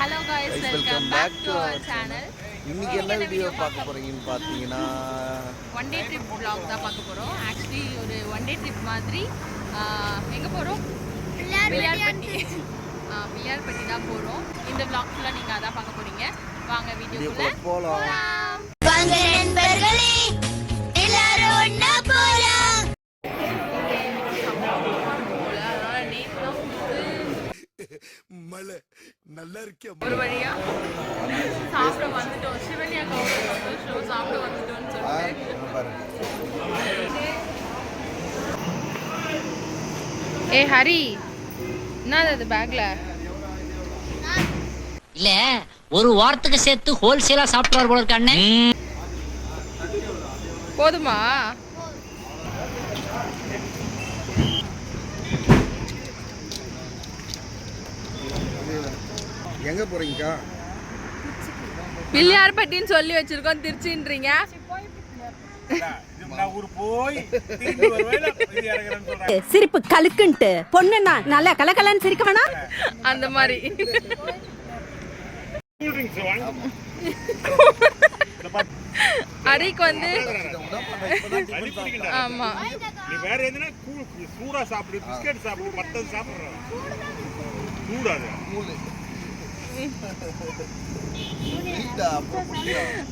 Hello guys Guys, welcome welcome back back to to our our channel இன்னைக்கு என்ன video பார்க்க போறீங்கன்னு பார்த்தீங்கன்னா ஒன் டே ட்ரிப் vlog தான் பார்க்க போகிறோம் ஆக்சுவலி ஒரு ஒன் டே ட்ரிப் மாதிரி எங்கே போகிறோம் பிள்ளையார்பட்டி. ஆ, பிள்ளையார்பட்டி தான் போகிறோம் இந்த vlog ஃபுல்லாக நீங்கள் அதான் பார்க்க போகிறீங்க வாங்க வீடியோக்குள்ளே போகலாம் வாங்க நண்பர்களே நல்லா இருக்கே ஒரு வழியா சாப்பிட வந்துட்டோம். சிவன்யா கவுண்டர் சந்தோஷம். சாப்பிட வந்துட்டோம்னு சொல்லிட்டு. ஏ ஹரி. என்னது அது பேக்ல இல்ல ஒரு வாரத்துக்கு சேர்த்து ஹோல்சேலா சாப்பிடுவார் போல இருக்க அண்ணன் போதுமா? எங்க போறீங்கக்கா? பிள்ளையார்பட்டின்னு சொல்லி வச்சிருக்கோம் திருச்சின்றீங்க. சிரிப்பு கலுக்குன்ட்டு பொண்ணுன்னா நல்லா கலகலன்னு சிரிக்க வேணாம். அந்த மாதிரி. ஹரிக்கு வந்து. ஆமா. நீ வேற எதுனா சூடா சாப்பிடு பிஸ்கட் சாப்பிடு மத்தது சாப்பிடுற. சூடாது?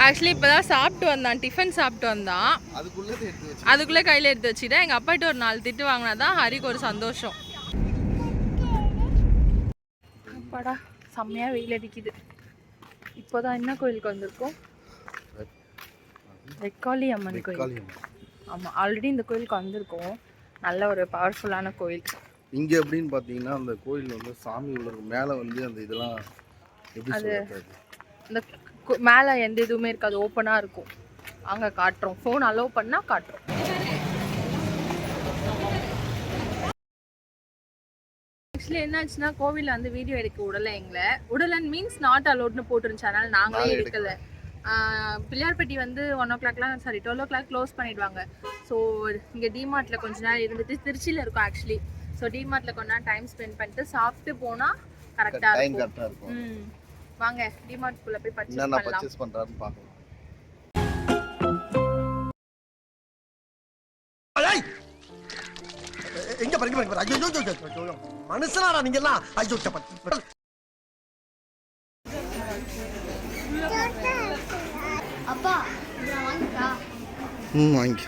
ஆக்சுவலி இப்பதான் சாப்பிட்டு வந்தான். டிஃபன் சாப்பிட்டு வந்தான். அதுக்குள்ளே கையில் எடுத்து வச்சுட்டேன். எங்கள் அப்பாட்ட ஒரு நாலு திட்டு வாங்கினா தான் ஹரிக்கு ஒரு சந்தோஷம். அப்பாடா செம்மையாக வெயில் அடிக்குது. இப்போதான் என்ன கோயிலுக்கு வந்திருக்கோம்? வெக்காளி அம்மன் கோயில். ஆமாம் ஆல்ரெடி இந்த கோயிலுக்கு வந்திருக்கோம். நல்ல ஒரு பவர்ஃபுல்லான கோயில். இங்க எப்படின்னு பாத்தீங்கன்னா அந்த கோயில் வந்து சாமி உள்ள. மேல வந்து அந்த இதெல்லாம் சொல்றது? இந்த மேலே எந்த இதுவுமே இருக்காது. ஓப்பனாக இருக்கும். அங்கே காட்டுறோம். ஃபோன் அலோவ் பண்ணால் காட்டுறோம். ஆக்சுவலி என்னாச்சுன்னா கோவிலில் வந்து வீடியோ எடுக்க விடலை எங்களை. உடலன் மீன்ஸ் நாட் அலோட்னு போட்டுருந்துச்சு. அதனால நாங்களே நாங்க எடுக்கல. பிள்ளையார்பட்டி வந்து ஒன் ஓ கிளாக்லாம் sorry twelve o'clock close பண்ணிடுவாங்க. ஸோ இங்கே டிமார்ட்டில் கொஞ்ச நேரம் இருந்துட்டு திருச்சியில் இருக்கும் ஆக்சுவலி ஸோ டிமார்ட்டில் கொஞ்ச நேரம் டைம் ஸ்பெண்ட் பண்ணிட்டு சாப்பிட்டு போனால் கரெக்டாக இருக்கும். ம். வாங்க டிமார்ட்குள்ள போய் பர்ச்சேஸ் பண்ணலாம் பர்ச்சேஸ் பண்றாருன்னு பார்க்கலாம் எங்க பாருங்க பாருங்க. ஐயோ ஐயோ, ஐயோ. மனுஷனாடா நீங்க எல்லாம் ஐயோ சப்பா. அப்பா நான் வாங்கிட்டா ம் வாங்கி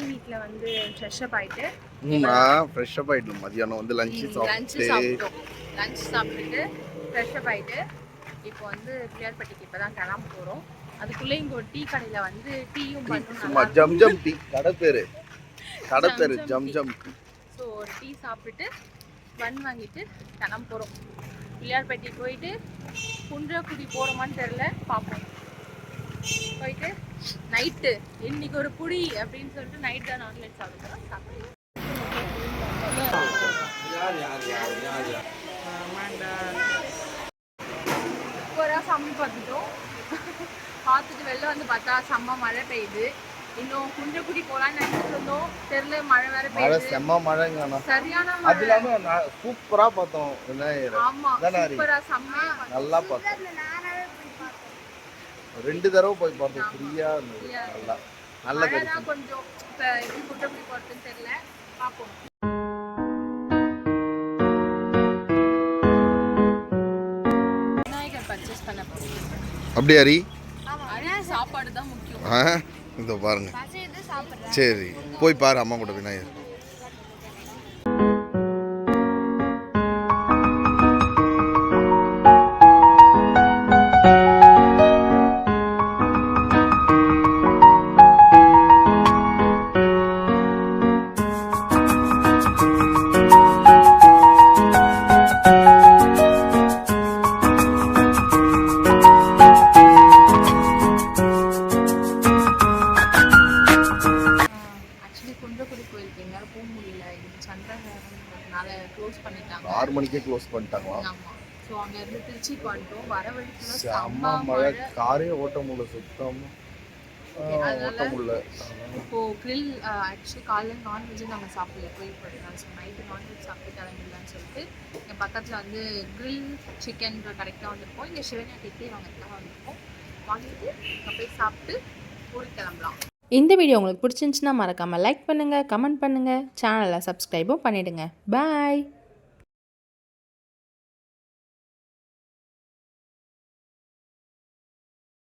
வீட்டில் வந்து ஃப்ரெஷ்அப் ஆயிட்டு. ம் நான் ஃப்ரெஷ்ஷப் ஆயிட்டோம் மதியானம் வந்து லஞ்சு சாப்பிட்டு லஞ்ச் சாப்பிட்டுட்டு. ஃப்ரெஷ்அப் ஆயிட்டு இப்போ வந்து பிள்ளையார்பட்டிக்கு இப்போ தான் கிளம்ப போகிறோம் அதுக்குள்ளே இங்கே ஒரு டீ கடையில் வந்து டீயும் பண்ணும் சும்மா ஜம் ஜம் டீ. கடை பேரு. கடை பேரு ஜம் ஜம் டீ. ஸோ ஒரு டீ சாப்பிட்டுட்டு பன் வாங்கிட்டு கிளம்ப போகிறோம் பிள்ளையார்பட்டி போயிட்டு குன்றக்குடி போகிறோமான்னு தெரில பார்ப்போம். போயிட்டு நைட்டு இன்னைக்கு ஒரு புடி அப்படின்னு சொல்லிட்டு நைட் தான் நான்வெஜ் சாப்பிடுறோம் சாப்பிடுவோம் சூப்பராக சாமி பார்த்துட்டோம். பார்த்துட்டு வெளில வந்து பார்த்தா செம்ம மழை பெய்யுது. இன்னும் குன்றக்குடி போகலான்னு நினைச்சிட்டு இருந்தோம். தெரியல மழை வேற மழை பெய்யுது. செம்ம மழைங்க ஆனா சரியான அது இல்லாம சூப்பரா பார்த்தோம் ஆமா? சூப்பரா செம்மையா. நல்லா பார்த்தோம். ரெண்டு தடவை போய் பார்த்தோம். ஃப்ரீயா இருந்தது. நல்லா. நல்ல கொஞ்சம் இப்ப எப்படி குற்றப்படி போறதுன்னு தெரியல. பாப்போம் விநாயகர் பர்ச்சேஸ் பண்ண போறோம் அப்படி ஹரி சாப்பாடு தான் முக்கியம் இதோ பாருங்க. சரி போய் பாரு அம்மா கூட விநாயகர் போக முடியல. இது சந்திரனால க்ளோஸ் பண்ணிட்டாங்க. ஆறு மணிக்கே க்ளோஸ் பண்ணிட்டாங்களாம் ஆமாம் ஸோ அங்கேருந்து திருச்சிக்கு வந்துட்டோம். வர வழிக்குள்ள செம்ம மழை. காரே ஓட்ட முடியல சுத்தமா. ஆ, அதனால- ஓட்ட முடியல. இப்போ grill ஆக்சுவலி காலைல நான்வெஜ் நாங்கள் சாப்பிடல. போய் போயிருந்தோம் ஸோ நைட்டு நான்வெஜ் சாப்பிட்டு கிளம்பிடலான்னு சொல்லிட்டு என் பக்கத்தில் வந்து grill சிக்கன் கடைக்கு தான் வந்திருக்கோம். இங்கே சிவனியா கிட்டே வாங்கிட்டு தான் வந்திருக்கோம் வாங்கிட்டு போய் சாப்பிட்டு ஊருக்கு கிளம்பலாம். இந்த வீடியோ உங்களுக்கு பிடிச்சிருந்துச்சுன்னா மறக்காமல் லைக் பண்ணுங்கள் கமெண்ட் பண்ணுங்கள் சேனலை சப்ஸ்கிரைபும் பண்ணிவிடுங்க பாய்